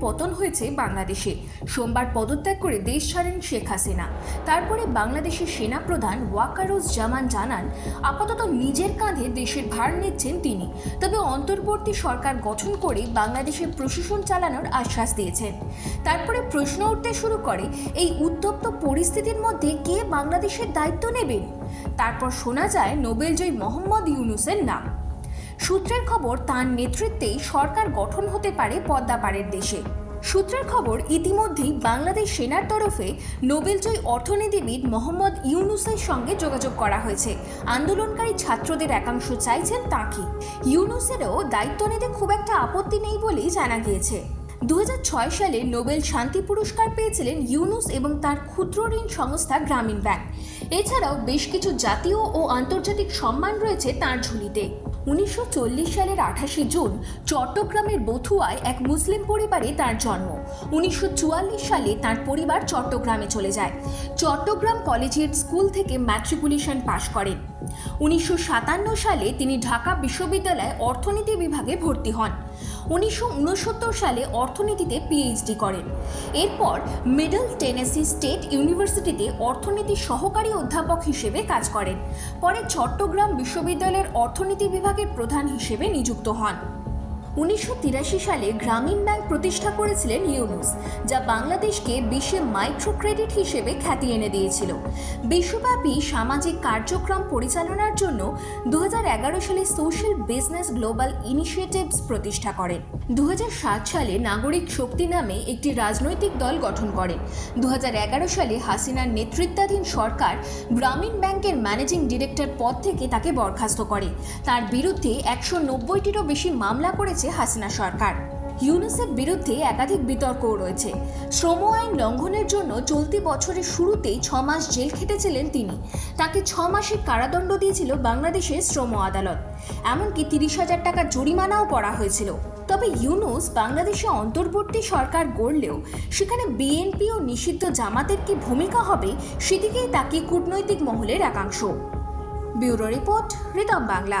পতন হয়েছে বাংলাদেশে। সোমবার পদত্যাগ করে দেশ ছাড়েন শেখ হাসিনা। তারপরে বাংলাদেশের সেনাপ্রধান ওয়াকারুজ জামান জানান, আপাতত নিজের কাঁধে দেশের ভার নিচ্ছেন তিনি। তবে অন্তর্বর্তী সরকার গঠন করে বাংলাদেশের প্রশাসন চালানোর আশ্বাস দিয়েছেন। তারপরে প্রশ্ন উঠতে শুরু করে, এই উত্তপ্ত পরিস্থিতির মধ্যে কে বাংলাদেশের দায়িত্ব নেবেন? তারপর শোনা যায়, নোবেলজয়ী মোহাম্মদ ইউনুসের নাম। সূত্রের খবর, তার নেতৃত্বেই সরকার গঠন হতে পারে পদ্মাপাড়ের দেশে। সূত্রের খবর, ইতিমধ্যেই বাংলাদেশ সেনার তরফে নোবেলজয়ী অর্থনীতিবিদ মোহাম্মদ ইউনুসের সঙ্গে যোগাযোগ করা হয়েছে। আন্দোলনকারী ছাত্রদের একাংশ চাইছেন তাঁকে। ইউনুসেরও দায়িত্ব নিতে খুব একটা আপত্তি নেই বলেই জানা গিয়েছে। দু হাজার ছয় সালে নোবেল শান্তি পুরস্কার পেয়েছিলেন ইউনুস এবং তার ক্ষুদ্র ঋণ সংস্থা গ্রামীণ ব্যাংক। এছাড়াও বেশ কিছু জাতীয় ও আন্তর্জাতিক সম্মান রয়েছে তার ঝুলিতে। উনিশশো চল্লিশ সালের আঠাশে জুন চট্টগ্রামের বথুয়ায় এক মুসলিম পরিবারে তার জন্ম। উনিশশো চুয়াল্লিশ সালে তার পরিবার চট্টগ্রামে চলে যায়। চট্টগ্রাম কলেজিয়েট স্কুল থেকে ম্যাট্রিকুলেশন পাশ করেন। উনিশশো সাতান্ন সালে তিনি ঢাকা বিশ্ববিদ্যালয়ে অর্থনীতি বিভাগে ভর্তি হন। উনিশশো উনসত্তর সালে অর্থনীতিতে পিএইচডি করেন। এরপর মিডল টেনেসি স্টেট ইউনিভার্সিটিতে অর্থনীতি সহকারী অধ্যাপক হিসেবে কাজ করেন। পরে চট্টগ্রাম বিশ্ববিদ্যালয়ের অর্থনীতি বিভাগের প্রধান হিসেবে নিযুক্ত হন। উনিশশো তিরাশি সালে গ্রামীণ ব্যাংক প্রতিষ্ঠা করেছিলেন ইউনুস, যা বাংলাদেশকে বিশ্বে মাইক্রো ক্রেডিট হিসেবে খ্যাতি এনে দিয়েছিল। বিশ্বব্যাপী সামাজিক কার্যক্রম পরিচালনার জন্য দু হাজার এগারো সালে সোশ্যাল বিজনেস গ্লোবাল ইনিশিয়েটিভস প্রতিষ্ঠা করেন। দু হাজার সাত সালে নাগরিক শক্তি নামে একটি রাজনৈতিক দল গঠন করেন। দু হাজার এগারো সালে হাসিনার নেতৃত্বাধীন সরকার গ্রামীণ ব্যাংকের ম্যানেজিং ডিরেক্টর পদ থেকে তাকে বরখাস্ত করে। তার বিরুদ্ধে একশো নব্বইটিরও বেশি মামলা করেছে হাসিনা সরকার। ইউনুসের বিরুদ্ধে একাধিক বিতর্কও রয়েছে। শ্রম আইন লঙ্ঘনের জন্য চলতি বছরের শুরুতেই ছ মাস জেল খেটেছিলেন তিনি। তাকে ছ মাসের কারাদণ্ড দিয়েছিল বাংলাদেশের শ্রম আদালত। এমনকি তিরিশ হাজার টাকা জরিমানাও করা হয়েছিল। তবে ইউনুস বাংলাদেশে অন্তর্বর্তী সরকার গড়লেও সেখানে বিএনপি ও নিষিদ্ধ জামাতের কি ভূমিকা হবে সেদিকেই তাকিয়ে কূটনৈতিক মহলের একাংশ। Bureau report Ritam Bangla.